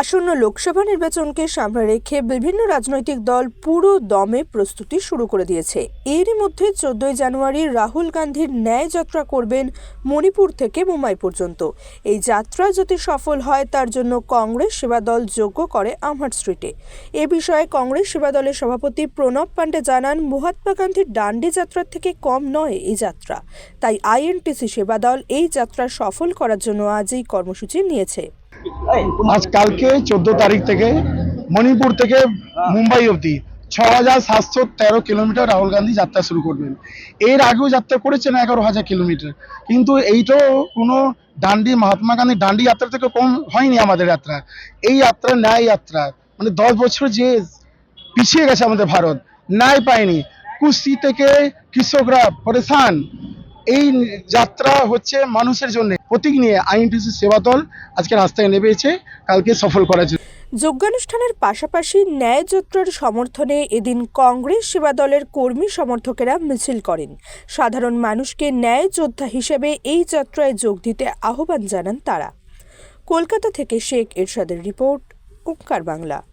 আসন্ন লোকসভা নির্বাচনকে সামনে রেখে বিভিন্ন রাজনৈতিক দল পুরো দমে প্রস্তুতি শুরু করে দিয়েছে। এরই মধ্যে চোদ্দই জানুয়ারি রাহুল গান্ধীর ন্যায় যাত্রা করবেন মণিপুর থেকে মুম্বাই পর্যন্ত। এই যাত্রা যদি সফল হয়, তার জন্য কংগ্রেস সেবা দল যোগ্য করে আমহাট স্ট্রিটে। এ বিষয়ে কংগ্রেস সেবা দলের সভাপতি প্রণব পাণ্ডে জানান, মহাত্মা গান্ধীর ডান্ডি যাত্রার থেকে কম নয় এই যাত্রা। তাই আইএনটিসি সেবা দল এই যাত্রা সফল করার জন্য আজ এই কর্মসূচি নিয়েছে। আজ কালকে চোদ্দ তারিখ থেকে মণিপুর থেকে মুম্বাই অবধি ছ হাজার সাতশো তেরো কিলোমিটার রাহুল গান্ধী যাত্রা শুরু করবেন। এর আগেও যাত্রা করেছেন এগারো হাজার কিলোমিটার। কিন্তু এইটাও কোনো ডান্ডি, মহাত্মা গান্ধী ডান্ডি যাত্রা থেকে কম হয়নি আমাদের যাত্রা। এই যাত্রা ন্যায় যাত্রা। মানে দশ বছর যে পিছিয়ে গেছে আমাদের ভারত, ন্যায় পায়নি। কুস্তি থেকে কৃষকরা পরেশান এই যাত্রা হচ্ছে মানুষের জন্য। প্রতীক নিয়ে আইএনটিসি সেবা দল আজকে রাস্তায় নেমেছে, কালকে সফল করার জন্য। যোগ্যানুষ্ঠানের পাশাপাশি ন্যায় যাত্রার সমর্থনে এদিন কংগ্রেস সেবা দলের কর্মী সমর্থকেরা মিছিল করেন। সাধারণ মানুষকে ন্যায় যোদ্ধা হিসেবে এই যাত্রায় যোগ দিতে আহ্বান জানান তারা। কলকাতা থেকে শেখ এরশাদের রিপোর্ট, ওঙ্কার বাংলা।